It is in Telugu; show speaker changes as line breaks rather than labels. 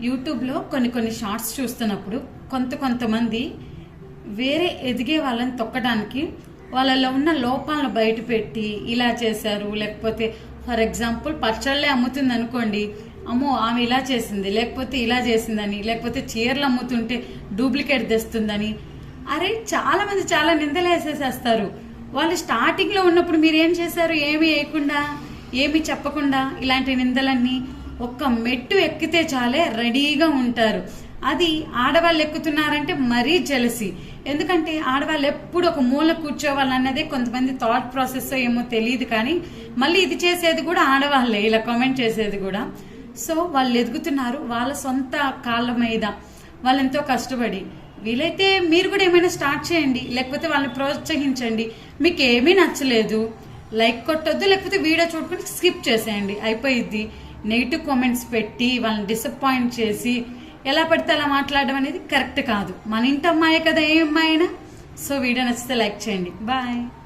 యూట్యూబ్లో కొన్ని కొన్ని షార్ట్స్ చూస్తున్నప్పుడు కొంత కొంతమంది వేరే ఎదిగే వాళ్ళని తొక్కడానికి వాళ్ళలో ఉన్న లోపాలను బయటపెట్టి ఇలా చేశారు. లేకపోతే ఫర్ ఎగ్జాంపుల్ పచ్చళ్ళే అమ్ముతుంది అనుకోండి. అమ్మో ఆమె ఇలా చేసింది లేకపోతే ఇలా చేసిందని లేకపోతే చీరలు అమ్ముతుంటే డూప్లికేట్ తెస్తుందని. అరే చాలామంది చాలా నిందలు వేసేసేస్తారు. వాళ్ళు స్టార్టింగ్లో ఉన్నప్పుడు మీరు ఏం చేశారు? ఏమి వేయకుండా ఏమి చెప్పకుండా ఇలాంటి నిందలన్నీ ఒక్క మెట్టు ఎక్కితే చాలే రెడీగా ఉంటారు. అది ఆడవాళ్ళు ఎక్కుతున్నారంటే మరీ జలసి. ఎందుకంటే ఆడవాళ్ళు ఎప్పుడు ఒక మూల కూర్చోవాలన్నదే కొంతమంది థాట్ ప్రాసెస్ ఏమో తెలియదు కానీ మళ్ళీ ఇది చేసేది కూడా ఆడవాళ్ళే ఇలా కామెంట్ చేసేది కూడా. సో వాళ్ళు ఎదుగుతున్నారు వాళ్ళ సొంత కాళ్ళ మీద. వాళ్ళు ఎంతో కష్టపడి. వీలైతే మీరు కూడా ఏమైనా స్టార్ట్ చేయండి లేకపోతే వాళ్ళని ప్రోత్సహించండి. మీకు ఏమీ నచ్చలేదు. లైక్ కొట్టొద్దు లేకపోతే వీడియో చూడుకుని స్కిప్ చేసేయండి. అయిపోయిద్ది. నెగిటివ్ కామెంట్స్ పెట్టి వాళ్ళని డిసప్పాయింట్ చేసి ఎలా పడితే అలా మాట్లాడడం అనేది కరెక్ట్ కాదు. మన ఇంటి అమ్మాయే కదా ఏ అమ్మాయినా సో వీడియో నచ్చితే లైక్ చేయండి. బాయ్.